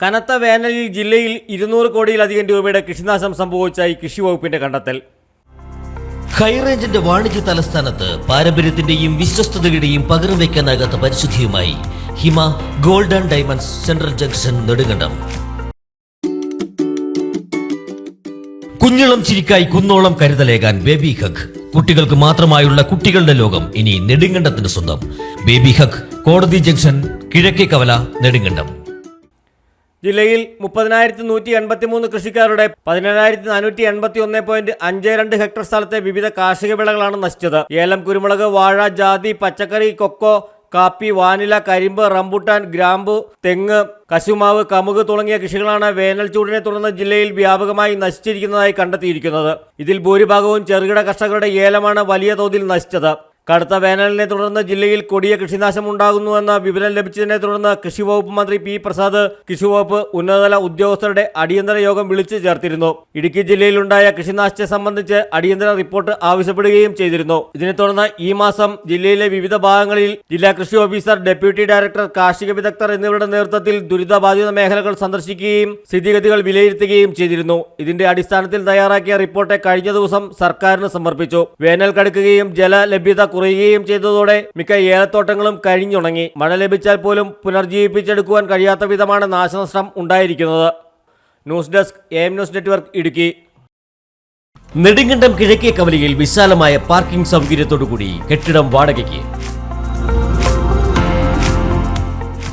കനത്ത വേനലിൽ ജില്ലയിൽ ഇരുന്നൂറ് കോടിയിലധികം രൂപയുടെ കൃഷിനാശം സംഭവിച്ചായി കൃഷി വകുപ്പിന്റെ കണ്ടെത്തൽ. ഹൈറേഞ്ചിന്റെ വാണിജ്യ തലസ്ഥാനത്ത് പാരമ്പര്യത്തിന്റെയും വിശ്വസ്തതയുടെയും പകരം വയ്ക്കാനാകാത്ത പരിശുദ്ധിയുമായി Hima golden diamonds central junction Nedumkandam. കുഞ്ഞിളം ചിരിക്കായി കുന്നോളം കരുതലേകാൻ ബേബി ഹഗ്. കുട്ടികൾക്ക് മാത്രമായുള്ള കുട്ടികളുടെ ലോകം ഇനി നെടുങ്കണ്ടത്തിന്റെ സ്വന്തം. ബേബി ഹഗ് കോടതി ജംഗ്ഷൻ കിഴക്കേ കവല നെടുങ്കണ്ടം. ജില്ലയിൽ മുപ്പതിനായിരത്തി നൂറ്റി എൺപത്തി മൂന്ന് കൃഷിക്കാരുടെ പതിനേഴായിരത്തി നാനൂറ്റി എൺപത്തി ഒന്ന് പോയിന്റ് അഞ്ച് രണ്ട് ഹെക്ടർ സ്ഥലത്തെ വിവിധ കാർഷിക വിളകളാണ് നശിച്ചത്. ഏലം കുരുമുളക് വാഴ ജാതി പച്ചക്കറി കൊക്കോ കാപ്പി വാനില കരിമ്പ് റംബുട്ടാൻ ഗ്രാമ്പു തെങ്ങ് കശുമാവ് കമുക് തുടങ്ങിയ കൃഷികളാണ് വേനൽ ചൂടിനെ തുടർന്ന് ജില്ലയിൽ വ്യാപകമായി നശിച്ചിരിക്കുന്നതായി കണ്ടെത്തിയിരിക്കുന്നത്. ഇതിൽ ഭൂരിഭാഗവും ചെറുകിട കർഷകരുടെ ഏലമാണ് വലിയ തോതിൽ നശിച്ചത്. കടുത്ത വേനലിനെ തുടർന്ന് ജില്ലയിൽ കൊടിയ കൃഷിനാശം ഉണ്ടാകുന്നുവെന്ന വിവരം ലഭിച്ചതിനെ തുടർന്ന് കൃഷി വകുപ്പ് മന്ത്രി പി പ്രസാദ് കൃഷി വകുപ്പ് ഉന്നതതല ഉദ്യോഗസ്ഥരുടെ അടിയന്തര യോഗം വിളിച്ചു ചേർത്തിരുന്നു. ഇടുക്കി ജില്ലയിലുണ്ടായ കൃഷിനാശത്തെ സംബന്ധിച്ച് അടിയന്തര റിപ്പോർട്ട് ആവശ്യപ്പെടുകയും ചെയ്തിരുന്നു. ഇതിനെ തുടർന്ന് ഈ മാസം ജില്ലയിലെ വിവിധ ഭാഗങ്ങളിൽ ജില്ലാ കൃഷി ഓഫീസർ ഡെപ്യൂട്ടി ഡയറക്ടർ കാർഷിക വിദഗ്ധർ എന്നിവരുടെ നേതൃത്വത്തിൽ ദുരിതബാധിത മേഖലകൾ സന്ദർശിക്കുകയും സ്ഥിതിഗതികൾ വിലയിരുത്തുകയും ചെയ്തിരുന്നു. ഇതിന്റെ അടിസ്ഥാനത്തിൽ തയ്യാറാക്കിയ റിപ്പോർട്ട് കഴിഞ്ഞ ദിവസം സർക്കാരിന് സമർപ്പിച്ചു. വേനൽ കടുക്കുകയും ജലലഭ്യത കുറയുകയും ചെയ്തതോടെ മിക്ക ഏലത്തോട്ടങ്ങളും കഴിഞ്ഞുണങ്ങി മഴ ലഭിച്ചാൽ പോലും പുനർജീവിപ്പിച്ചെടുക്കുവാൻ കഴിയാത്ത വിധമാണ് നാശനഷ്ടം ഉണ്ടായിരിക്കുന്നത്. News desk A M news network Idukki. Nedumkandam കിഴക്കേ കവലയിൽ വിശാലമായ പാർക്കിംഗ് സൗകര്യത്തോടുകൂടി കെട്ടിടം വാടകയ്ക്ക്.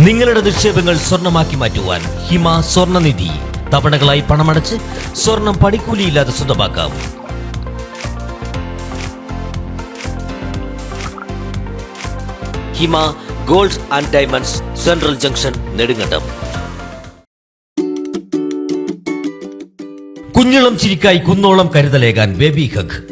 നിങ്ങളുടെ നിക്ഷേപങ്ങൾ സ്വർണമാക്കി മാറ്റുവാൻ ഹിമ സ്വർണനിധി. തവണകളായി പണമടച്ച് സ്വർണം പണിക്കൂലിയില്ലാതെ സ്വന്തമാക്കാം. Hima gold and diamonds central junction Nedumkandam. കുഞ്ഞിളം ചിരിക്കായി കുന്നോളം കരുതലേകാൻ ബേബി ഹഗ്.